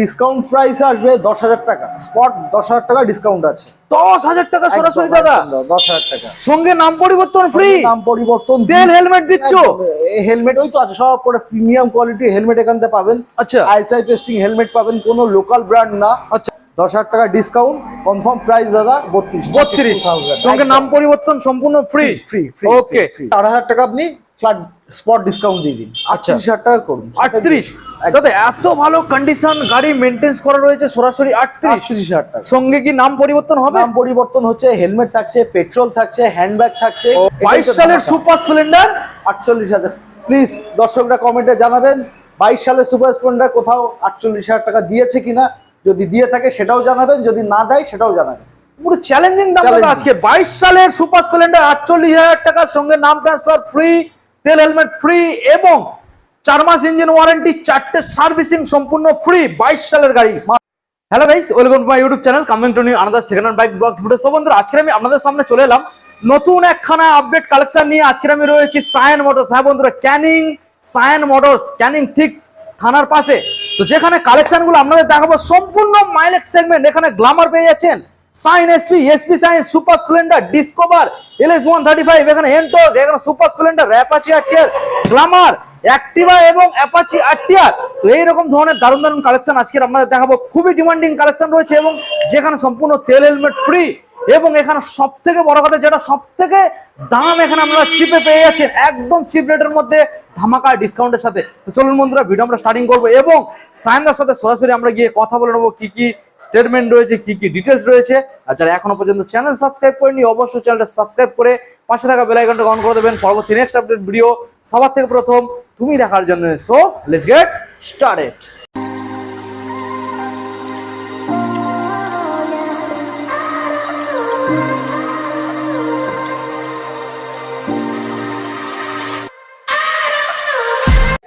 Discount price আসবে দশ হাজার টাকা। স্পট দশ হাজার টাকা ডিসকাউন্ট আছে। দশ হাজার টাকা সরাসরি দাদা। দশ হাজার টাকা। সঙ্গে নাম পরিবর্তন ফ্রি নাম পরিবর্তন তেল হেলমেট দিচ্ছ। হেলমেট ওই তো আছে সব করে প্রিমিয়াম কোয়ালিটি হেলমেট এখান থেকে পাবেন। আচ্ছা। আইএসআই পেস্টিং হেলমেট পাবেন কোনো লোকাল ব্র্যান্ড না। আচ্ছা। দশ হাজার টাকা ডিসকাউন্ট কনফার্ম প্রাইস দাদা বত্রিশ। বত্রিশ। সঙ্গে নাম পরিবর্তন সম্পূর্ণ ফ্রি ফ্রি ফ্রি ওকে চার হাজার টাকা আপনি ফ্ল্যাট স্পট ডিসকাউন্ট দিয়ে দিন। আচ্ছা। আটত্রিশ হাজার টাকা করুন। আটত্রিশ? দাদা এত ভালো কন্ডিশন গাড়ি মেনটেন্স করা রয়েছে সরাসরি আটত্রিশ? হাজার টাকা। সঙ্গে কি নাম পরিবর্তন হবে? নাম পরিবর্তন হচ্ছে হেলমেট থাকছে পেট্রোল থাকছে হ্যান্ডব্যাগ থাকছে। বাইশ সালের সুপার স্প্লেন্ডার আটচল্লিশ হাজার। প্লিজ দর্শকরা কমেন্টে জানাবেন বাইশ সালের সুপার স্প্লেন্ডার কোথাও আটচল্লিশ হাজার টাকা দিয়েছে কিনা? যদি দিয়ে থাকে সেটাও জানাবেন যদি না দেয় সেটাও জানাবেন। পুরো চ্যালেঞ্জিং দাম আজকে। বাইশ সালের সুপার স্প্লেন্ডার আটচল্লিশ হাজার টাকার সঙ্গে নাম ট্রান্সফার ফ্রি তেল হেলমেট ফ্রি এবং চার মাস ইঞ্জিন ওয়ারেন্টি চারটে সার্ভিসিং সম্পূর্ণ ফ্রি বাইশ সালের গাড়ি। Hello guys welcome to my YouTube channel coming to new another second hand bike blogs video so বন্ধুরা আজকে আমি আপনাদের সামনে চলে এলাম নতুন একখানা আপডেট কালেকশন নিয়ে। আজকে আমি রয়েছি সায়েন মোটরস হ্যাঁ বন্ধুরা ক্যানিং সায়েন মোটরস ক্যানিং ঠিক থানার পাশে। তো যেখানে কালেকশনগুলো আপনাদের দেখাবো, সম্পূর্ণ মাইলেজ সেগমেন্ট এখানে গ্লামার পেয়ে যাচ্ছেন। Shine SP SP Shine Super Splendor Discover LS one thirty five এখানে এন্টোক এখানে Super Splendor Apache RTR Glamour Activa এবং অ্যাপাচি আরটিআর তো এইরকম ধরনের দারুণ দারুণ কালেকশন আজকে আপনাদের দেখাবো। খুবই ডিমান্ডিং কালেকশন রয়েছে এবং যেখানে সম্পূর্ণ তেল হেলমেট ফ্রি এবং এখানে সব থেকে বড় কথা যেটা সব থেকে দাম এখানে আপনারা চিপে পেয়ে যাচ্ছেন। একদম চিপ রেটের মধ্যে ধামাকা ডিসকাউন্টের সাথে। তো চলুন বন্ধুরা ভিডিও আমরা স্টার্টিং করব এবং সায়নদার সাথে সরাসরি আমরা গিয়ে কথা বলে নেব কি কি স্টেটমেন্ট রয়েছে, কি কি ডিটেলস রয়েছে। আর যারা এখনও পর্যন্ত চ্যানেল সাবস্ক্রাইব করেনি অবশ্যই চ্যানেলটা সাবস্ক্রাইব করে পাশে থাকা বেলাইকনটা অন করে দেবেন। পরবর্তী নেক্সট আপডেট ভিডিও সবার থেকে প্রথম তুমি দেখার জন্য। সো লেটস গেট স্টার্টেড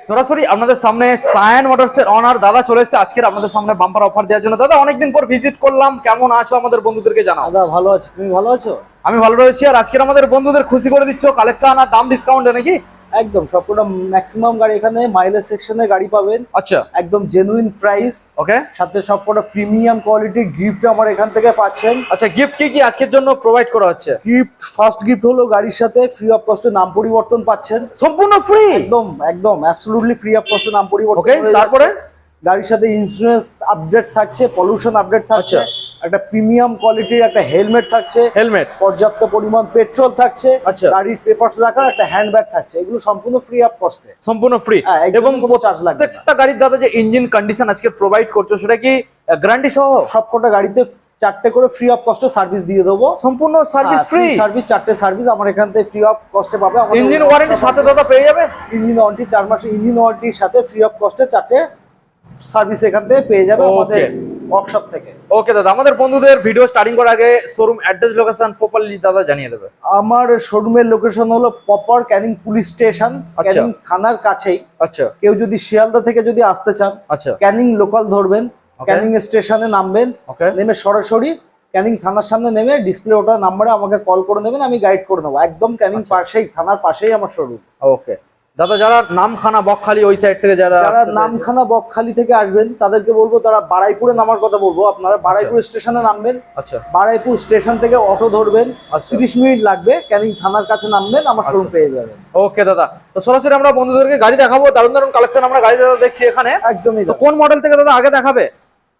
সরাসরি আপনাদের সামনে সায়ন মোটরস এর অনার দাদা চলে এসেছে। আজকের আপনাদের সামনে বাম্পার অফার দেওয়ার জন্য। দাদা অনেকদিন পর ভিজিট করলাম। কেমন আছো আমাদের বন্ধুদেরকে জানাও? দাদা ভালো আছো। তুমি ভালো আছো? আমি ভালো রয়েছি। আর আজকের আমাদের বন্ধুদের খুশি করে দিচ্ছ। কালেকশন আর দাম ডিসকাউন্টে নাকি? একদম সবকটা ম্যাক্সিমাম গাড়ি এখানে মাইলেজ সেকশনে গাড়ি পাবেন। আচ্ছা। একদম জেনুইন প্রাইস ওকে। সাথে সবকটা প্রিমিয়াম কোয়ালিটির গিফট আমার এখান থেকে পাচ্ছেন। আচ্ছা গিফট কি কি আজকের জন্য প্রোভাইড করা হচ্ছে? গিফট ফার্স্ট গিফট হলো গাড়ির সাথে ফ্রি অফ কস্টে নাম পরিবর্তন পাচ্ছেন। সম্পূর্ণ ফ্রি একদম একদম অ্যাবসলুটলি ফ্রি অফ কস্টে নাম পরিবর্তন ওকে তারপরে? গাড়ির সাথে ইন্স্যুরেন্স আপডেট থাকছে পলিউশন আপডেট থাকছে। আচ্ছা। একটা প্রিমিয়াম কোয়ালিটির একটা হেলমেট থাকছে হেলমেট। পর্যাপ্ত পরিমাণ পেট্রোল থাকছে আচ্ছা। গাড়ির পেপারস রাখার একটা হ্যান্ডব্যাগ থাকছে এগুলো সম্পূর্ণ ফ্রি অফ কস্টে সম্পূর্ণ ফ্রি হ্যাঁ, এবং কোনো চার্জ লাগবে না। প্রত্যেকটা গাড়ির দাদা যে ইঞ্জিন কন্ডিশন আজকে প্রোভাইড করছ সেটা কি গ্যারান্টি সহ? সবকটা গাড়িতে চারটে করে ফ্রি অফ কস্টে সার্ভিস দিয়ে দেবো। সম্পূর্ণ সার্ভিস ফ্রি সার্ভিস চারটে সার্ভিস আমার এখান থেকে ফ্রি অফ কস্টে পাবে। ইঞ্জিন ওয়ারেন্টি সাথে দাদা পেয়ে যাবে? ইঞ্জিন ওয়ারেন্টি চার মাসের ইঞ্জিন ওয়ারেন্টির সাথে ফ্রি অফ কস্টে চারটে সার্ভিস এখান থেকে পেয়ে যাবে আমাদের ওয়ার্কশপ থেকে। ওকে দাদা আমাদের বন্ধুদের ভিডিও স্টার্টিং করার আগে শোরুম অ্যাড্রেস লোকেশন প্রপারলি দাদা জানিয়ে দেবে। আমার শোরুমের লোকেশন হলো proper Canning police station. Canning থানার কাছেই। আচ্ছা। কেউ যদি শিয়ালদা থেকে যদি আসতে চান আচ্ছা। ক্যানিং লোকাল ধরবেন ক্যানিং স্টেশনে নামবেন নেমে সরাসরি ক্যানিং থানার সামনে নেমে ডিসপ্লে ওটার নাম্বারে আমাকে কল করে নেবেন আমি গাইড করে নেব। একদম ক্যানিং আচ্ছা। পাশেই থানার পাশেই আমার শোরুম ওকে দাদা যারা নামখানা বকখালি ওই সাইড থেকে যারা যারা নামখানা বকখালি থেকে আসবেন তাদেরকে বলব তারা বারাইপুরে নামার কথা বলব আপনারা। বারাইপুর স্টেশনে নামবেন আচ্ছা। বারাইপুর স্টেশন থেকে অটো ধরবেন আচ্ছা। তিরিশ মিনিট লাগবে ক্যানিং থানার কাছে নামবেন আমার শোরুম আচ্ছা। পেয়ে যাবেন। ওকে দাদা। তো সরাসরি আমরা বন্ধুদেরকে গাড়ি দেখাবো দারুণ দারুণ কালেকশন আমরা গাড়ি দাদা দেখছি এখানে। একদমই তো কোন মডেল থেকে দাদা আগে দেখাবে?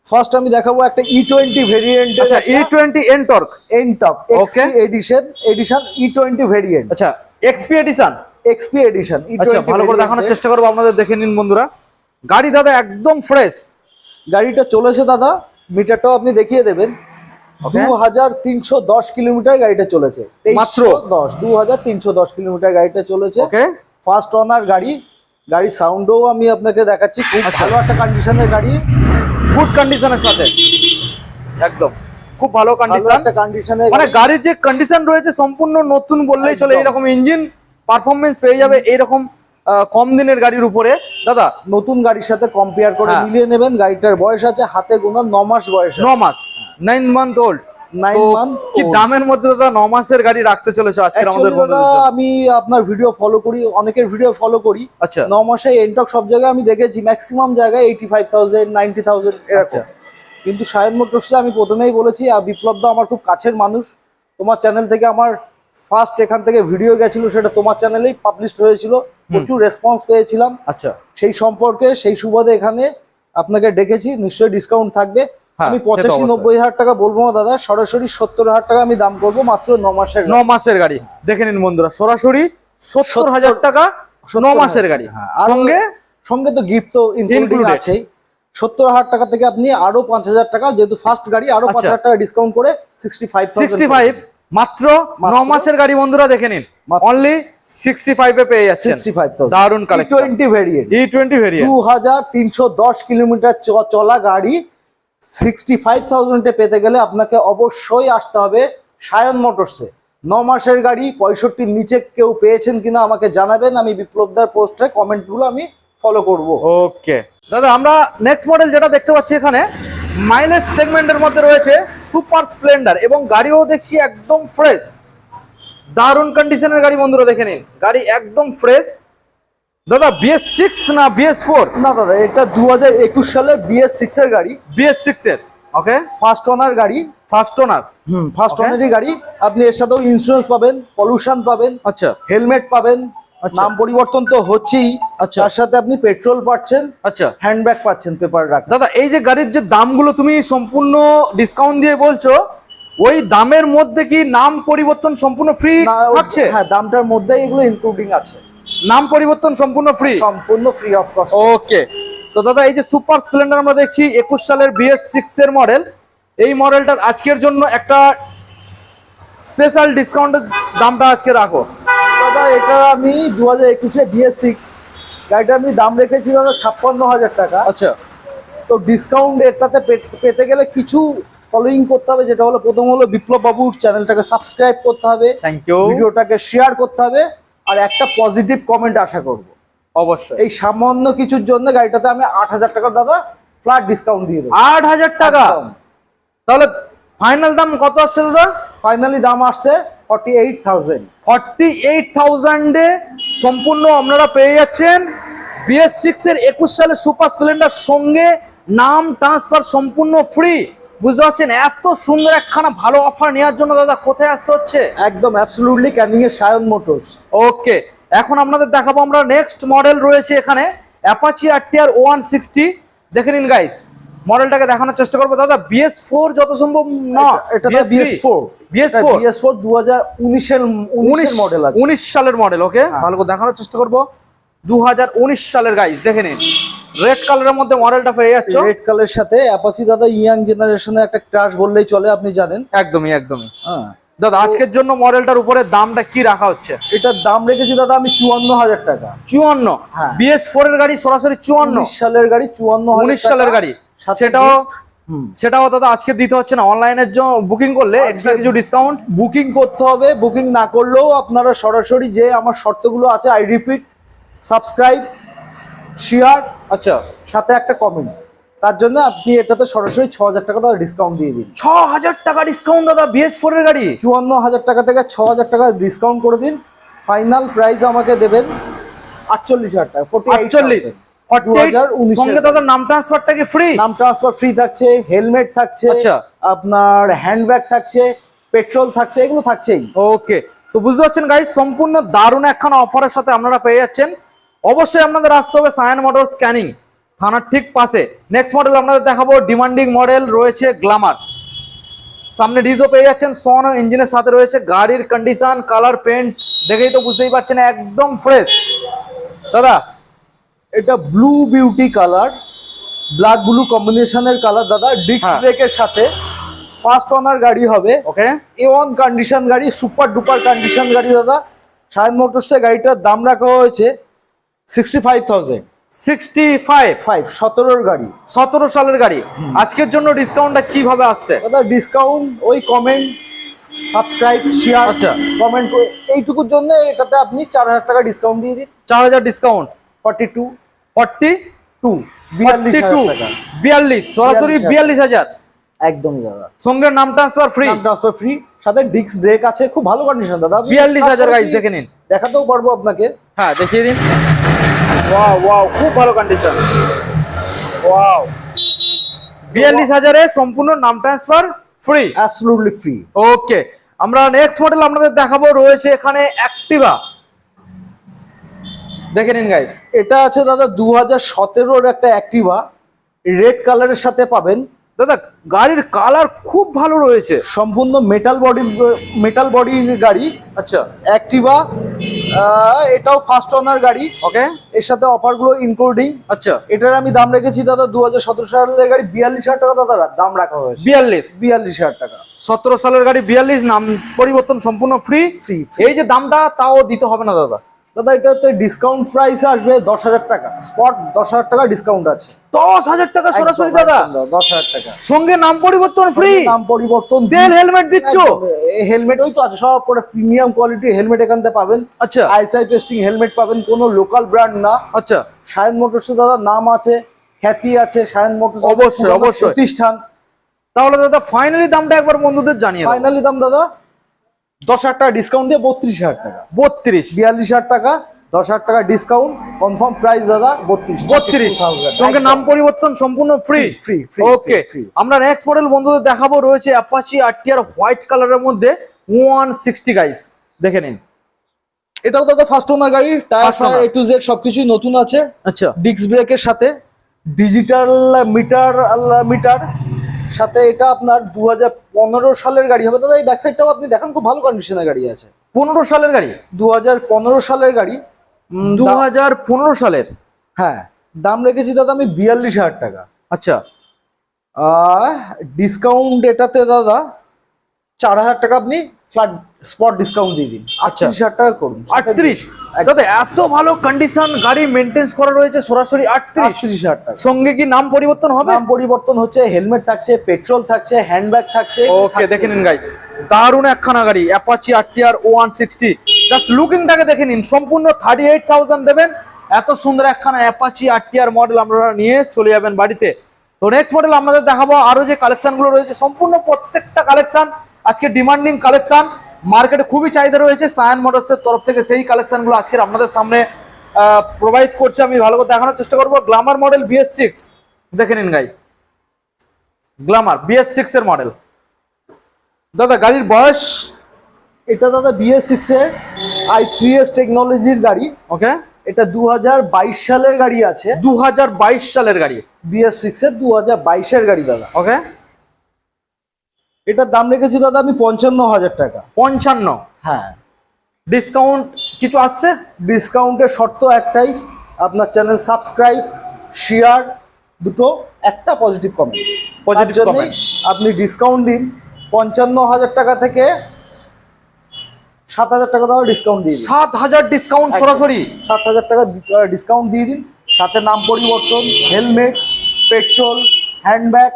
ফার্স্ট আমি দেখাবো একটা ই টোয়েন্টি ভেরিয়েন্ট আচ্ছা ই টোয়েন্টি এনটর্ক এনটপ Okay. Edition edition E twenty variant আচ্ছা এক্সপি এডিশন এক্সপি এডিশন আচ্ছা ভালো করে দেখানোর চেষ্টা করব আপনাদের দেখে নিন বন্ধুরা। গাড়ি দাদা একদম ফ্রেশ গাড়িটা চলেছে দাদা মিটারটাও আপনি দেখিয়ে দেবেন। দু হাজার তিনশো দশ কিলোমিটার গাড়িটা চলেছে। মাত্র? দশ দু হাজার তিনশো দশ কিলোমিটার গাড়িটা চলেছে। ফার্স্ট অনার গাড়ি। গাড়ির সাউন্ডও আমি আপনাকে দেখাচ্ছি। খুব আচ্ছা। ভালো একটা কন্ডিশনের গাড়ি। গুড কন্ডিশনের সাথে। একদম। খুব ভালো কন্ডিশন কন্ডিশনের মানে গাড়ির যে কন্ডিশন রয়েছে সম্পূর্ণ নতুন বললেই চলে। এইরকম ইঞ্জিন পারফরমেন্স পেয়ে যাবে এইরকম কম দিনের গাড়ির উপরে। দাদা নতুন গাড়ির সাথে কম্পেয়ার করে হ্যাঁ। মিলিয়ে নেবেন গাড়িটার বয়স আছে হাতে গোনা ন মাস বয়স ন মাস নাইন মান্থ ওল্ড কি দামের মধ্যে দাদা ন মাসের গাড়ি রাখতে চলেছে আজকে আমাদের দাদা আমি আপনার ভিডিও ফলো করি অনেকের ভিডিও ফলো করি। আচ্ছা। ন মাসে এনটক সব জায়গায় আমি দেখেছি ম্যাক্সিমাম জায়গায় eighty five thousand ninety thousand. এরকম কিন্তু সায়ন মোটরসে আমি প্রথমেই বলেছি আর বিপ্লব দা আমার খুব কাছের মানুষ। তোমার চ্যানেল থেকে আমার ফার্স্ট এখান থেকে ভিডিও গেছিল সেটা তোমার চ্যানেলেই পাবলিশড হয়েছিল। প্রচুর রেসপন্স পেয়েছিলাম। আচ্ছা। সেই সম্পর্কে সেই সুবাদে এখানে আপনাকে ডেকেছি নিশ্চয়ই ডিসকাউন্ট থাকবে। হ্যাঁ, আমি পঁচাশি নব্বই হাজার টাকা বলব না দাদা সরাসরি সত্তর হাজার টাকা আমি দাম করব মাত্র ন মাসের ন মাসের গাড়ি। দেখে নিন বন্ধুরা সরাসরি সত্তর সত্তর- হাজার টাকা ন মাসের গাড়ি। হ্যাঁ, সঙ্গে সঙ্গে তো গিফট তো ইনক্লুডিং আছেই। সত্তর হাজার টাকা থেকে আপনি আরও পাঁচ হাজার টাকা যেহেতু ফার্স্ট গাড়ি আরও পাঁচ আচ্ছা। হাজার টাকা ডিসকাউন্ট করে সিক্সটি ফাইভ সিক্সটি ফাইভ মাত্র ন মাসের গাড়ি বন্ধুরা দেখে নিন। অনলি সিক্সটি ফাইভে পেয়ে sixty five collection twenty variant E twenty variant দু হাজার তিনশো দশ কিলোমিটার চলা গাড়ি সিক্সটি ফাইভ থাউজেন্ডে পেতে গেলে আপনাকে অবশ্যই আসতে হবে সায়ন মোটরসে। ন মাসের গাড়ি পঁয়ষট্টির নিচে কেউ পেয়েছেন কিনা আমাকে জানাবেন আমি বিপ্লবদার পোস্টে কমেন্টগুলো আমি ফলো করব। ওকে দাদা আমরা নেক্সট মডেল যেটা দেখতে পাচ্ছি এখানে মাইলেজ সেগমেন্টের মধ্যে রয়েছে সুপার স্প্লেন্ডার এবং গাড়িও দেখছি একদম ফ্রেশ দারুণ কন্ডিশনের গাড়ি বন্ধুরা দেখে নিন। গাড়ি একদম ফ্রেশ দাদা বিএস সিক্স না বিএস ফোর না দাদা এটা দু হাজার একুশ সালের বিএস সিক্স এর গাড়ি। বিএস সিক্স এর। ওকে ফার্স্ট ওনার গাড়ি। First owner hmm first. ওনারই গাড়ি। আপনি এর সাথেও ইন্স্যুরেন্স পাবেন পলিউশন পাবেন আচ্ছা। হেলমেট পাবেন। নাম পরিবর্তন তো হচ্ছেই। আচ্ছা। তার সাথে আপনি পেট্রোল পাচ্ছেন আচ্ছা। হ্যান্ডব্যাগ পাচ্ছেন পেপার রাখ। দাদা এই যে গাড়ির যে দামগুলো তুমি সম্পূর্ণ ডিসকাউন্ট দিয়ে বলছো ওই দামের মধ্যে কি নাম পরিবর্তন সম্পূর্ণ ফ্রি থাকছে? হ্যাঁ দামটার মধ্যেই এগুলো ইনক্লুডিং আছে। নাম পরিবর্তন সম্পূর্ণ ফ্রি সম্পূর্ণ ফ্রি অফ কস্ট ওকে তো দাদা এই যে সুপার স্প্লেন্ডার আমরা দেখছি একুশ সালের বিএস সিক্স এর মডেল এই মডেলটার আজকের জন্য একটা স্পেশাল ডিসকাউন্টের দামটা আজকে রাখো। এটা আমি দু হাজার একুশে বিএস সিক্স গাড়িটা আমি দাম রেখেছি দাদা ছাপ্পান্ন হাজার টাকা। আচ্ছা। তো ডিসকাউন্ট এটাতে পে- পেতে গেলে কিছু ফলোইং করতে হবে যেটা হলো প্রথম হলো বিপ্লব বাবুর চ্যানেলটাকে সাবস্ক্রাইব করতে হবে থ্যাংক ইউ ভিডিওটাকে শেয়ার করতে হবে আর একটা পজিটিভ কমেন্ট আশা করব। অবশ্যই। এই সামান্য কিছুর জন্য গাড়িটাতে আমি আট হাজার টাকা দাদা ফ্ল্যাট ডিসকাউন্ট দিয়ে দেবো। আট হাজার টাকা? তাহলে ফাইনাল দাম কত আসছে দাদা? ফাইনালি দাম আসছে forty eight thousand forty eight থাউজেন্ডে সম্পূর্ণ আপনারা পেয়ে যাচ্ছেন। বিএস সিক্স এর একুশ সালে সুপার স্প্লেন্ডার সঙ্গে নাম ট্রান্সফার সম্পূর্ণ ফ্রি বুঝতে পারছেন? এত সুন্দর একখানা ভালো অফার নেওয়ার জন্য দাদা কোথায় আসতে হচ্ছে? একদম অ্যাবসলুটলি ক্যানিং এর সায়ন মোটরস ওকে এখন আপনাদের দেখাবো আমরা নেক্সট মডেল রয়েছে এখানে অ্যাপাচি আরটিআর ওয়ান সিক্সটি দেখে নিন গাইস মডেলটাকে দেখানোর চেষ্টা করব। দাদা বিএস ফোর যত সম্ভব না এটা BS four BS four? BS four দু হাজার উনিশের উনিশের মডেল আছে। উনিশ সালের মডেল ওকে হ্যাঁ। ভালো করে দেখানোর চেষ্টা করব। দুহাজার উনিশ সালের গাইস দেখে নিন। রেড কালারের মধ্যে মডেলটা পেয়ে যাচ্ছ। রেড কালারের সাথে অ্যাপাচি দাদা ইয়াং জেনারেশনের একটা ক্রাশ বললেই চলে আপনি জানেন। একদমই একদমই। হ্যাঁ। দাদা আজকের জন্য মডেলটার উপরে দামটা কি রাখা হচ্ছে? এটার দাম রেখেছি দাদা আমি চুয়ান্ন হাজার টাকা। চুয়ান্ন? হ্যাঁ। বিএস ফোর এর গাড়ি সরাসরি চুয়ান্ন? সালের গাড়ি চুয়ান্ন উনিশ সালের গাড়ি। সেটাও সেটাও দাদা আজকে দিতে হচ্ছে না। অনলাইনের জন্য বুকিং করলে এক্সট্রা কিছু ডিসকাউন্ট বুকিং করতে হবে বুকিং না করলেও আপনারা সরাসরি যে আমার শর্তগুলো আছে আই রিপিট সাবস্ক্রাইব শেয়ার আচ্ছা। সাথে একটা কমেন্ট তার জন্য আপনি এটাতে সরাসরি ছ হাজার টাকা দাদা ডিসকাউন্ট দিয়ে দিন। ছ হাজার টাকা ডিসকাউন্ট দাদা বিএস ফোর এর গাড়ি? চুয়ান্ন হাজার টাকা থেকে ছ হাজার টাকা ডিসকাউন্ট করে দিন। ফাইনাল প্রাইস আমাকে দেবেন আটচল্লিশ হাজার টাকা ফোর্টি আটচল্লিশ। সঙ্গে দাদা নাম ফ্রি নাম ট্রান্সফার ফ্রি থাকছে হেলমেট থাকছে আচ্ছা। আপনার হ্যান্ডব্যাগ থাকছে পেট্রোল থাকছে এগুলো থাকছেই। ওকে তো বুঝতে পারছেন গাইস সম্পূর্ণ দারুণ একখানা অফারের সাথে আপনারা পেয়ে যাচ্ছেন। অবশ্যই আপনাদের আসতে হবে সায়ন মোটর স্ক্যানিং থানার ঠিক পাশে। নেক্সট মডেল আপনাদের দেখাবো ডিমান্ডিং মডেল রয়েছে গ্লামার সামনে ডিজো পেয়ে যাচ্ছেন সন ইঞ্জিনের সাথে রয়েছে গাড়ির কন্ডিশন কালার পেন্ট দেখেই তো বুঝতেই পারছেন একদম ফ্রেশ দাদা এটা blue beauty colour black blue কম্বিনেশনের কালার দাদা ডিস্ক হ্যাঁ। ব্রেকের সাথে। ফার্স্ট ওনার গাড়ি হবে। ওকে। এ ওয়ান কন্ডিশন গাড়ি সুপার ডুপার কন্ডিশন গাড়ি দাদা। সায়ন মোটরসের গাড়িটার দাম রাখা হয়েছে sixty five thousand sixty five five সতেরোর গাড়ি। সতেরো সালের গাড়ি। আজকের জন্য ডিসকাউন্টটা কীভাবে আসছে? দাদা ডিসকাউন্ট ওই কমেন্ট সাবস্ক্রাইব শেয়ার আচ্ছা। কমেন্ট এইটুকুর জন্য এটাতে আপনি চার হাজার টাকা ডিসকাউন্ট দিয়ে দিন। চার হাজার discount forty two. Forty two. বিয়াল্লিশ সরাসরি বিয়াল্লিশ হাজার। একদমই দাদা। সঙ্গে নাম ট্রান্সফার ফ্রি ট্রান্সফার ফ্রি সাথে ডিস্ক ব্রেক আছে খুব ভালো কন্ডিশন দাদা। বিয়াল্লিশ হাজার গাইজ দেখে নিন। দেখাতেও পারব আপনাকে। হ্যাঁ দেখিয়ে দিন। ওয়াও ওয়াও খুব ভালো কন্ডিশন ওয়াও বিয়াল্লিশ হাজারে সম্পূর্ণ নাম transfer free absolutely free okay আমরা নেক্সট মডেল আপনাদের দেখাবো রয়েছে এখানে অ্যাক্টিভা দেখে নিন গাইস এটা আছে দাদা দু হাজার সতেরোর একটা অ্যাক্টিভা রেড কালারের সাথে পাবেন। দাদা গাড়ির কালার খুব ভালো রয়েছে। সম্পূর্ণ মেটাল বডি মেটাল বডির গাড়ি। আচ্ছা। অ্যাক্টিভা এটাও ফার্স্ট ওনার গাড়ি। ওকে এর সাথে অফারগুলো ইনক্লুডিং আচ্ছা। এটার আমি দাম রেখেছি দাদা দু হাজার সতেরো সালের গাড়ি বিয়াল্লিশ হাজার টাকা দাদা দাম রাখা হয়েছে। বিয়াল্লিশ। বিয়াল্লিশ হাজার টাকা। সতেরো সালের গাড়ি বিয়াল্লিশ নাম পরিবর্তন সম্পূর্ণ ফ্রি ফ্রি এই যে দামটা তাও দিতে হবে না দাদা। দাদা এটাতে ডিসকাউন্ট প্রাইস আসবে দশ হাজার টাকা। স্পট দশ হাজার টাকা ডিসকাউন্ট আছে। দশ হাজার টাকা সরাসরি দাদা? দশ হাজার টাকা। সঙ্গে নাম পরিবর্তন ফ্রি নাম পরিবর্তন তেল হেলমেট দিচ্ছ? হেলমেট ওই তো আছে সব করে প্রিমিয়াম কোয়ালিটির হেলমেট এখান থেকে পাবেন। আচ্ছা। আইএসআই পেস্টিং হেলমেট পাবেন কোনো লোকাল ব্র্যান্ড না। আচ্ছা। সায়ন মোটরস দাদা নাম আছে খ্যাতি আছে সায়ন মোটরস অবশ্যই, অবশ্যই। প্রতিষ্ঠান। তাহলে দাদা ফাইনালি দামটা একবার বন্ধুদের জানিয়ে দাও। ফাইনালি দাম দাদা দশ হাজার টাকা ডিসকাউন্ট দিয়ে বত্রিশ হাজার টাকা। বত্রিশ? বিয়াল্লিশ হাজার টাকা দশ হাজার টাকা ডিসকাউন্ট কনফার্ম প্রাইস দাদা বত্রিশ। বত্রিশ? সঙ্গে নাম পরিবর্তন সম্পূর্ণ ফ্রি ফ্রি free, ওকে। আমরা নেক্সট মডেল বন্ধুদের দেখাবো রয়েছে অ্যাপাচি আরটিআর হোয়াইট কালারের মধ্যে ওয়ান সিক্সটি গাইস দেখে নিন। এটাও দাদা ফার্স্ট ওনার গাড়ি টায়ার এ টু জেড সবকিছুই নতুন আছে। আচ্ছা। ডিস্ক ব্রেকের সাথে ডিজিটাল মিটার মিটার সাথে এটা আপনার দু পনেরো সালের গাড়ি হবে। দাদা এই ব্যাক সাইডটাও আপনি দেখেন খুব ভালো কন্ডিশনের গাড়ি আছে। পনেরো সালের গাড়ি? দু সালের গাড়ি। দু হাজার পনেরো সালের? হ্যাঁ দাম রেখেছি দাদা আমি বিয়াল্লিশ হাজার টাকা। আচ্ছা। ডিসকাউন্ট এটাতে দাদা চার হাজার টাকা আপনি ফ্ল্যাট স্পট ডিসকাউন্ট দিয়ে দিন। আচ্ছা। আটত্রিশ হাজার টাকা করুন। আটত্রিশ? দাদা এত ভালো কন্ডিশন গাড়ি মেনটেন্স করা রয়েছে সরাসরি আটত্রিশ? হাজার টাকা। সঙ্গে কি নাম পরিবর্তন হবে? নাম পরিবর্তন হচ্ছে হেলমেট থাকছে পেট্রোল থাকছে হ্যান্ডব্যাগ থাকছে। ওকে দেখে নিন গাইস দারুণ একখানা গাড়ি Apache RTR one sixty just লুকিংটাকে দেখে নিন সম্পূর্ণ থার্টি এইট থাউজেন্ড দেবেন। এত সুন্দর একখানা অ্যাপাচি আরটিআর মডেল আপনারা নিয়ে চলে যাবেন বাড়িতে। তো নেক্সট মডেল আমাদের দেখাবো আরও যে কালেকশনগুলো রয়েছে সম্পূর্ণ প্রত্যেকটা কালেকশন আজকে ডিমান্ডিং কালেকশন মার্কেটে খুবই চাহিদা রয়েছে সায়ান মোটরসের তরফ থেকে সেই কালেকশনগুলো আজকে আপনাদের সামনে প্রোভাইড করছে আমি ভালো করে দেখানোর চেষ্টা করব। গ্লামার মডেল বিএস সিক্স দেখে নিন গাইস গ্লামার বিএস সিক্স এর মডেল দাদা গাড়ির বয়স? এটা দাদা বিএস সিক্স এর আই থ্রি এস টেকনোলজির গাড়ি। ওকে এটা দু হাজার বাইশ সালের গাড়ি আছে। দু হাজার বাইশ সালের গাড়ি। বিএস সিক্স এর দু বাইশের গাড়ি দাদা। ওকে এটার দাম রেখেছি দাদা আমি পঞ্চান্ন হাজার টাকা। পঞ্চান্ন? হ্যাঁ। ডিসকাউন্ট কিছু আসছে? ডিসকাউন্টের শর্ত একটাই আপনার চ্যানেল সাবস্ক্রাইব শেয়ার দুটো একটা পজিটিভ কমেন্ট Positive comment। আপনি ডিসকাউন্ট দিন পঞ্চান্ন হাজার টাকা থেকে সাত হাজার টাকা দাও ডিসকাউন্ট দিয়ে দিন। সাত হাজার ডিসকাউন্ট সরাসরি? সাত হাজার টাকা ডিসকাউন্ট দিয়ে দিন। সাথে নাম পরিবর্তন হেলমেট পেট্রোল হ্যান্ডব্যাগ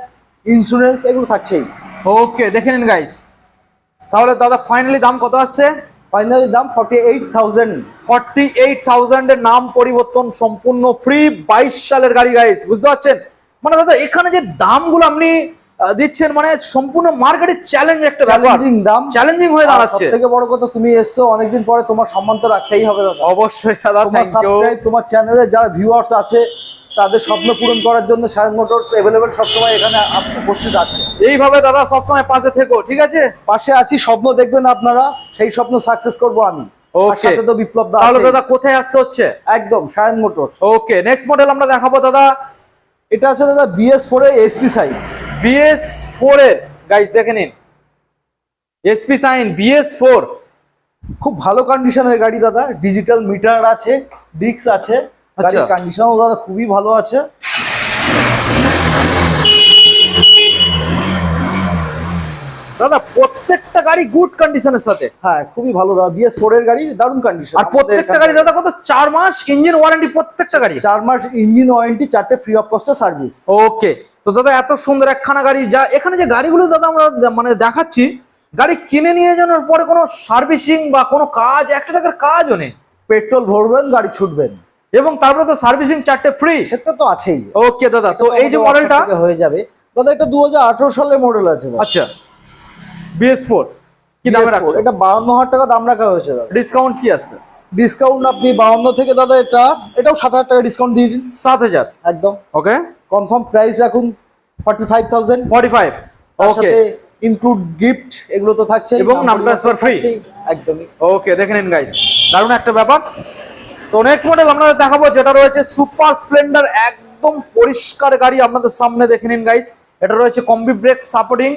ইন্স্যুরেন্স এগুলো থাকছেই। ওকে দেখে নিন গাইস তাহলে দাদা ফাইনালি দাম কত আসছে? ফাইনালি দাম forty eight thousand forty eight থাউজেন্ডের নাম পরিবর্তন সম্পূর্ণ ফ্রি বাইশ সালের গাড়ি গাইস বুঝতে পারছেন? মানে দাদা এখানে যে দামগুলো আপনি দিচ্ছেন মানে সম্পূর্ণ মার্কেটের চ্যালেঞ্জ একটা চ্যালেঞ্জিং দাম। চ্যালেঞ্জিং হয়ে দাঁড়াচ্ছে। থেকে বড় কথা তুমি এসছো অনেকদিন পরে তোমার সম্মান তো রাখতেই হবে দাদা। অবশ্যই দাদা তোমার সাবস্ক্রাইব তোমার চ্যানেলে যারা ভিউয়ার্স আছে তাদের স্বপ্ন পূরণ করার জন্য সায়ন মোটরস অ্যাভেলেবেল সবসময় এখানে উপস্থিত আছে। এইভাবে দাদা সবসময় পাশে থেকো ঠিক আছে? পাশে আছি স্বপ্ন দেখবেন আপনারা সেই স্বপ্ন সাকসেস করব আমি. সাথে তো বিপ্লব দা তাহলে দাদা কোথায় আসতে হচ্ছে? একদম Sayan Motors okay next model আমরা দেখাবো দাদা। এটা আছে দাদা বিএস ফোর এর এসপি সাইড বিএস ফোর এর দেখে নিন। এসপি সাইন বিএস ফোর খুব ভালো কন্ডিশনের গাড়ি দাদা ডিজিটাল মিটার আছে ডিস্ক আছে। গাড়ির কন্ডিশনও দাদা খুবই ভালো আছে। দাদা প্রত্যেকটা গাড়ি গুড কন্ডিশনের সাথে? হ্যাঁ খুবই ভালো দাদা। বিএস ফোর এর গাড়ি দারুণ কন্ডিশন আর প্রত্যেকটা গাড়ি দাদা কত? চার মাস ইঞ্জিন ওয়ারেন্টি প্রত্যেকটা গাড়ি? চার মাস ইঞ্জিন ওয়ারেন্টি চারটে free of cost service okay তো দাদা এত সুন্দর একখানা গাড়ি যা এখানে যে গাড়িগুলো দাদা আমরা মানে দেখাচ্ছি গাড়ি কিনে নিয়ে যাওয়ার পরে কোনো সার্ভিসিং বা কোনো কাজ একটা টাকার কাজও নেই। পেট্রোল ভরবেন গাড়ি ছুটবেন। এবং তারপরে তো সার্ভিসিং চারটে ফ্রি সেটা তো আছেই। ওকে দাদা তো এই যে মডেলটা হয়ে যাবে। দাদা এটা দু সালের মডেল আছে আচ্ছা। বিএস ফোর কি দাম PS4, রাখছো? এটা বাউন্ন হাজার টাকা দাম রাখা হয়েছে দাদা। ডিসকাউন্ট কি আছে? ডিসকাউন্ট আপনি বাউন্ন থেকে দাদা এটা এটাও সাত হাজার টাকা ডিসকাউন্ট দিয়ে দিন। সাত হাজার? একদম। ওকে কনফার্ম প্রাইস রাখুন forty five thousand forty five okay include gift এগুলো তো থাকছে এবং নাম transfer free। একদমই। ওকে দেখে নিন গাইস দারুণ একটা ব্যাপার। তো নেক্সট মডেল আপনাদের দেখাবো যেটা রয়েছে সুপার স্প্লেন্ডার একদম পরিষ্কার গাড়ি আপনাদের সামনে দেখে নিন গাইস এটা রয়েছে combi brake supporting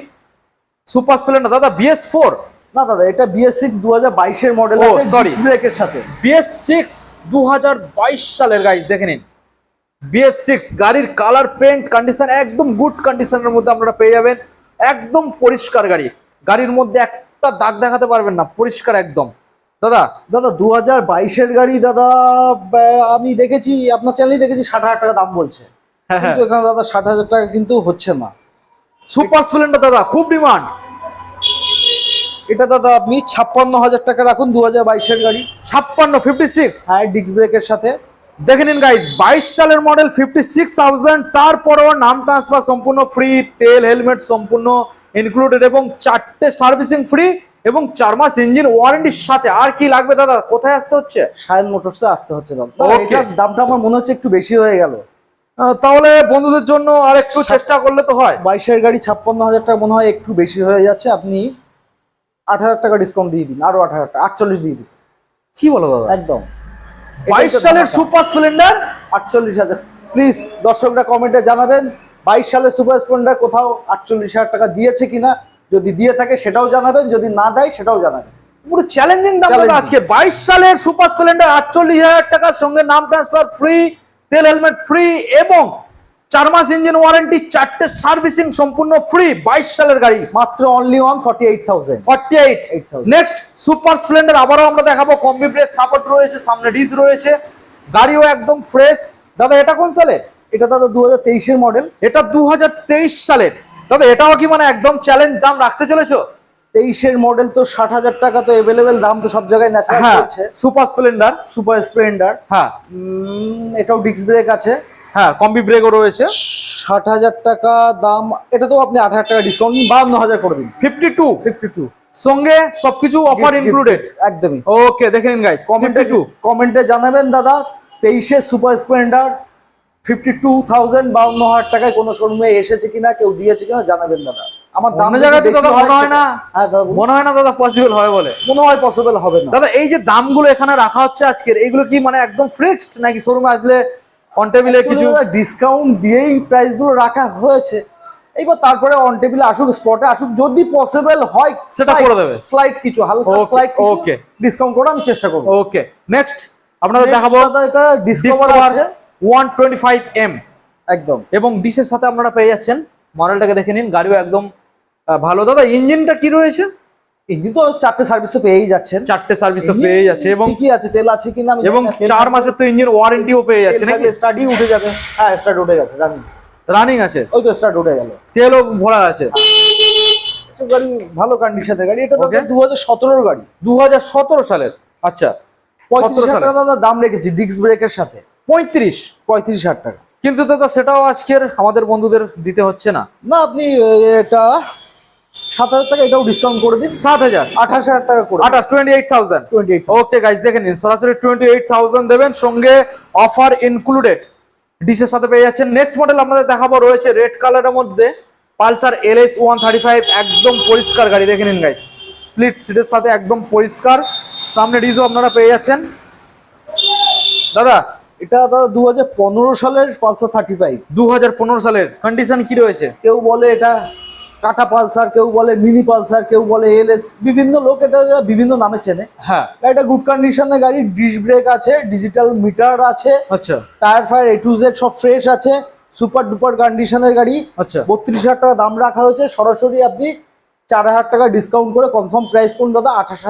super Splendor দাদা বিএস ফোর না দাদা এটা বিএস সিক্স দু হাজার বাইশের মডেল sorry। ব্রেকের সাথে। বিএস সিক্স দু হাজার বাইশ সালের গাইস দেখে নিন। বিএস সিক্স গাড়ির কালার পেন্ট কন্ডিশন একদম গুড কন্ডিশনের মধ্যে আপনারা পেয়ে যাবেন। একদম পরিষ্কার গাড়ি। গাড়ির মধ্যে একটা দাগ দেখাতে পারবেন না পরিষ্কার একদম। দাদা? দাদা দু হাজার বাইশের গাড়ি দাদা আমি দেখেছি আপনার চ্যানেলে দেখেছি ষাট হাজার টাকা দাম বলছে। হ্যাঁ হ্যাঁ। কিন্তু এখানে দাদা ষাট হাজার টাকা কিন্তু হচ্ছে না। সুপার স্প্লেন্ডার দাদা খুব ডিমান্ড এটা দাদা আপনি ছাপ্পান্ন হাজার টাকা রাখুন দু হাজার বাইশের গাড়ি। ছাপ্পান্ন ফিফটি সিক্স হ্যাঁ ডিস্ক ব্রেকের সাথে। দেখে নিন গাইজ বাইশ সালের মডেল ফিফটি সিক্স থাউজেন্ড তারপরেও নাম ট্রান্সফার সম্পূর্ণ ফ্রি তেল হেলমেট সম্পূর্ণ ইনক্লুডেড এবং চারটে সার্ভিসিং ফ্রি এবং চার মাস ইঞ্জিন ওয়ারেন্টির সাথে। আর কি লাগবে দাদা? কোথায় আসতে হচ্ছে? সায়ন মোটরসে আসতে হচ্ছে দাদা। দামটা আমার মনে হচ্ছে একটু বেশি হয়ে গেল। তাহলে বন্ধুদের জন্য আর একটু চেষ্টা করলে তো হয়। বাইশের গাড়ি ছাপ্পান্ন হাজার টাকা মনে হয় একটু বেশি হয়ে যাচ্ছে। আপনি আট হাজার টাকা ডিসকাউন্ট দিয়ে দিন। আরও আট হাজার টাকা আটচল্লিশ দিয়ে দিন। কি বলো দাদা? একদম। বাইশ সালের সুপার স্প্লেন্ডার? আটচল্লিশ হাজার। প্লিজ দর্শকরা কমেন্টে জানাবেন বাইশ সালের সুপার স্প্লেন্ডার কোথাও আটচল্লিশ হাজার টাকা দিয়েছে কিনা। যদি দিয়ে থাকে সেটাও জানাবেন যদি না দেয় সেটাও জানাবেন। পুরো চ্যালেঞ্জিং দাম আজকে। বাইশ সালের সুপার স্প্লেন্ডার আটচল্লিশ হাজার টাকার সঙ্গে নাম ট্রান্সফার ফ্রি তেল হেলমেট ফ্রি এবং চার মাস ইঞ্জিন ওয়ারেন্টি চারটে সার্ভিসিং সম্পূর্ণ ফ্রি বাইশ সালের গাড়ি। মাত্র only one forty eight thousand forty eight 8,000 next Super Splendor আবারও আমরা দেখাবো। কম্বি ব্রেক সাপোর্ট রয়েছে সামনে ডিস রয়েছে। গাড়িও একদম ফ্রেশ দাদা এটা কোন সালের? এটা দাদা দু হাজার তেইশের মডেল এটা দু হাজার তেইশ সালের। দাদা এটাও কি মানে একদম চ্যালেঞ্জ দাম রাখতে চলেছো? তেইশের মডেল তো ষাট হাজার টাকা তো এভেলেবেল দাম তো সব জায়গায় ন্যাচারাল হ্যাঁ চলছে। সুপার স্প্লেন্ডার সুপার স্প্লেন্ডার হ্যাঁ। এটাও ডিস্ক ব্রেক আছে। হ্যাঁ কম্বি ব্রেকও রয়েছে। ষাট হাজার টাকা দাম এটা তো আপনি আট হাজার টাকা ডিসকাউন্ট নিন বাহান্ন হাজার করে দিন। ফিফটি টু ফিফটি টু সঙ্গে সবকিছু অফার ইনক্লুডেড একদমই। ওকে দেখে নিন গাইস কমেন্টে কমেন্টে জানাবেন দাদা। তেইশে Super Splendor fifty two thousand বাউন্ন হাজার টাকায় কোনো শোরুমে এসেছে কিনা কেউ দিয়েছে কিনা জানাবেন দাদা। আমার জায়গায় মনে হয় না। হ্যাঁ। মনে হয় না দাদা পসিবল হয় বলে। মনে হয় পসিবল হবে না। দাদা এই যে দামগুলো এখানে রাখা হচ্ছে আজকের এগুলো কি মানে একদম ফিক্সড নাকি শোরুমে আসলে অন টেবিলে কিছু ডিসকাউন্ট দিয়েই প্রাইসগুলো রাখা হয়েছে। এইবার তারপরে অন টেবিলে আসুক স্পটে আসুক যদি পসিবল হয় সেটা করে দেবে। স্লাইড কিছু হালকা স্লাইড কিছু okay. ডিসকাউন্ট করে আমি চেষ্টা করব। ওকে নেক্সট আপনাদের দেখাবো এটা ডিসকভার আছে। One twenty five M. একদম। এবং ডিসের সাথে আপনারা পেয়ে যাচ্ছেন। মডেলটাকে দেখে নিন গাড়িও একদম ভালো। দাদা ইঞ্জিনটা কি রয়েছে? ইঞ্জিন তো চারটে সার্ভিস তো পেয়েই যাচ্ছেন। চারটে সার্ভিস তো পেয়ে যাচ্ছে এবং ঠিকই আছে তেল আছে কিনা এবং চার মাসের তো ইঞ্জিন ওয়ারেন্টিও পেয়ে যাচ্ছে নাকি? স্টাডি উঠে যাবে। হ্যাঁ স্টার্ট উঠে গেছে রানিং রানিং আছে। ওই তো স্টার্ট উঠে গেল। তেলও ভরা আছে। গাড়ি ভালো কন্ডিশনের গাড়ি। এটা. দাদা দু হাজার সতেরোর গাড়ি। দু হাজার সতেরো সালের। আচ্ছা পঁয়ত্রিশ টাকা দাদা দাম রেখেছি ডিস্ক ব্রেকের সাথে। পঁয়ত্রিশ। পঁয়ত্রিশ হাজার টাকা। কিন্তু দাদা সেটাও আজকের আমাদের বন্ধুদের দিতে হচ্ছে না। না আপনি এটা সাত হাজার টাকা এটাও ডিসকাউন্ট করে দিন। সাত হাজার? আঠাশ হাজার টাকা করে আঠাশ twenty eight thousand twenty eight okay guys দেখে নিন সরাসরি টোয়েন্টি এইট থাউজেন্ড দেবেন সঙ্গে অফার ইনক্লুডেড ডিসের সাথে পেয়ে যাচ্ছেন। নেক্সট মডেল আপনাদের দেখাবো রয়েছে রেড কালারের মধ্যে Pulsar L S one thirty five একদম পরিষ্কার গাড়ি। দেখে নিন গাইজ স্প্লিট সিটের সাথে একদম পরিষ্কার। সামনে ডিজও আপনারা পেয়ে যাচ্ছেন। দাদা এটা দাদা দু হাজার পনেরো সালের পালসার থার্টি ফাইভ। দু সালের। কন্ডিশন কি রয়েছে? কেউ বলে এটা টাটা পালসার কেউ বলে মিনি পালসার কেউ বলে এলএস। বিভিন্ন লোক এটা বিভিন্ন নামে চেনে। হ্যাঁ। এটা গুড কন্ডিশনের গাড়ি ডিস ব্রেক আছে ডিজিটাল মিটার আছে আচ্ছা। Tyre fire A to Z সব ফ্রেশ আছে সুপার ডুপার কন্ডিশনের গাড়ি। আচ্ছা। বত্রিশ হাজার টাকা দাম রাখা হয়েছে। সরাসরি আপনি চার হাজার টাকা ডিসকাউন্ট করে কনফার্ম প্রাইস করুন দাদা আঠাশ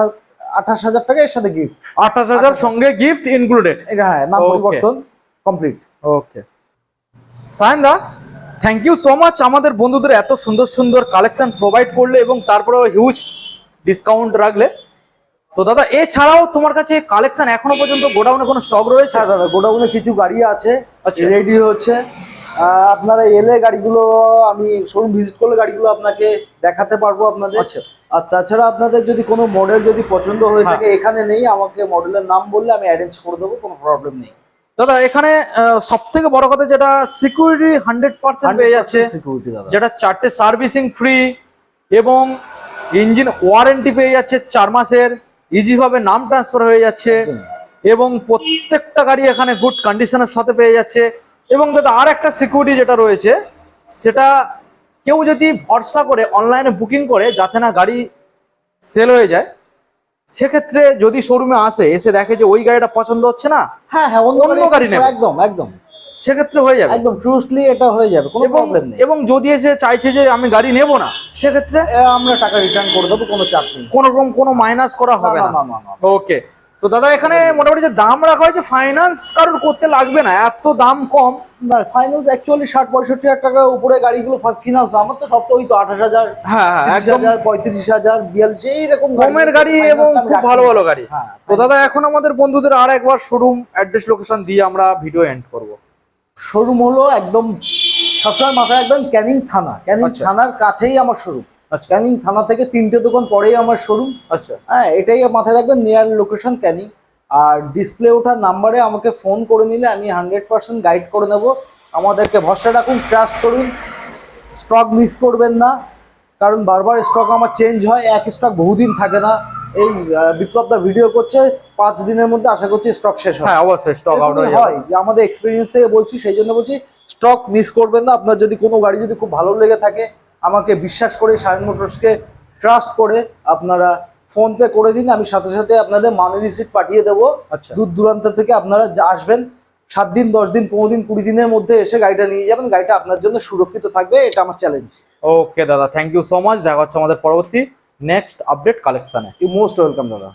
আঠাশ হাজার টাকা এর সাথে গিফট আঠাশ হাজার সঙ্গে গিফট ইনক্লুডেড হ্যাঁ নাম পরিবর্তন কমপ্লিট ওকে সায়নদা থ্যাংক ইউ সো মাচ আমাদের বন্ধুদের এত সুন্দর সুন্দর কালেকশন প্রোভাইড করলে এবং তারপরে হিউজ ডিসকাউন্ট রাখলে। তো দাদা এছাড়াও তোমার কাছে কালেকশন এখনও পর্যন্ত গোডাউনে কোনো স্টক রয়েছে? হ্যাঁ দাদা গোডাউনে কিছু গাড়ি আছে আচ্ছা। রেডি হচ্ছে। আপনারা এলে গাড়িগুলো আমি শোরুম ভিজিট করলে গাড়িগুলো আপনাকে দেখাতে পারব আপনাদের। আচ্ছা। আর তাছাড়া আপনাদের যদি কোনো মডেল যদি পছন্দ হয়ে হ্যাঁ। থাকে এখানে নেই আমাকে মডেলের নাম বললে আমি অ্যারেঞ্জ করে দেবো কোনো প্রবলেম নেই। দাদা এখানে সব থেকে বড় কথা যেটা সিকিউরিটি হান্ড্রেড পার্সেন্ট পেয়ে যাচ্ছে সিকিউরিটি দাদা। যেটা চারটে সার্ভিসিং ফ্রি এবং ইঞ্জিন ওয়ারেন্টি পেয়ে যাচ্ছে চার মাসের ইজিভাবে নাম ট্রান্সফার হয়ে যাচ্ছে এবং প্রত্যেকটা গাড়ি এখানে গুড কন্ডিশনের সাথে পেয়ে যাচ্ছে। এবং দাদা আর একটা সিকিউরিটি যেটা রয়েছে সেটা কেউ যদি ভরসা করে অনলাইনে বুকিং করে যাতে না গাড়ি সেল হয়ে যায় সেক্ষেত্রে যদি শোরুমে আসে এসে দেখে যে ওই গাড়িটা পছন্দ হচ্ছে না হ্যাঁ হ্যাঁ অন্য গাড়ি নেবে। একদম একদম। সেক্ষেত্রে হয়ে যাবে। একদম ট্রুস্টলি এটা হয়ে যাবে কোনো প্রবলেম নেই। এবং যদি এসে চাইছে যে আমি গাড়ি নেব না সেক্ষেত্রে আমরা টাকা রিটার্ন করে দেবো কোনো চাপ নেই। কোনো রকম কোনো মাইনাস করা হবে না ওকে তো দাদা এখানে মোটামুটি যে দাম রাখা হয়েছে ফাইন্যান্স কারোর করতে লাগবে না এত দাম কম। না ফাইন্যান্স অ্যাকচুয়ালি ষাট পঁয়ষট্টি হাজার টাকার উপরে গাড়িগুলো ফিনান্স আমার তো সব তো ওই তো আঠাশ হাজার হ্যাঁ হ্যাঁ একদম একদম পঁয়ত্রিশ হাজার বিয়াল্লিশ এইরকম কমের গাড়ি এবং খুব ভালো ভালো গাড়ি। হ্যাঁ তো দাদা এখন আমাদের বন্ধুদের আর একবার শোরুম অ্যাড্রেস লোকেশন দিয়ে আমরা ভিডিও এন্ড করব। শোরুম হলো একদম সবসময় মাথায় রাখবেন ক্যানিং থানা। ক্যানিং আচ্ছা। থানার কাছেই আমার শোরুম আচ্ছা। ক্যানিং থানা থেকে তিনটে দোকান পরেই আমার শোরুম আচ্ছা। হ্যাঁ এটাই মাথায় রাখবেন নিয়ার লোকেশন ক্যানিং। আর ডিসপ্লে ওঠার নাম্বারে আমাকে ফোন করে নিলে আমি হান্ড্রেড পার্সেন্ট গাইড করে নেব। আমাদেরকে ভরসা রাখুন ট্রাস্ট করুন। স্টক মিস করবেন না কারণ বারবার স্টক আমার চেঞ্জ হয় এক স্টক বহুদিন থাকে না। এই আহ, বিপ্লব দা ভিডিও করছে পাঁচ দিনের মধ্যে আশা করছি স্টক শেষ হয় হ্যাঁ অবশ্যই স্টক আউট হয় যে আমাদের এক্সপিরিয়েন্স থেকে বলছি সেই জন্য বলছি স্টক মিস করবেন না। আপনার যদি কোনো গাড়ি যদি খুব ভালো লেগে থাকে আমাকে বিশ্বাস করে সায়ন মোটরসকে ট্রাস্ট করে আপনারা ফোন পে করে দিন আমি সাথে সাথে আপনাদের মানি রিসিপ্ট পাঠিয়ে দেবো। আচ্ছা। দূর দূরান্ত থেকে আপনারা যা আসবেন সাত দিন দশ দিন পনেরো দিন কুড়ি দিনের মধ্যে এসে গাড়িটা নিয়ে যাবেন। গাড়িটা আপনার জন্য সুরক্ষিত থাকবে এটা আমার চ্যালেঞ্জ ওকে দাদা থ্যাংক ইউ সো মাচ দেখা হচ্ছে আমাদের পরবর্তী নেক্সট আপডেট কালেকশনে ইউ মোস্ট ওয়েলকাম দাদা।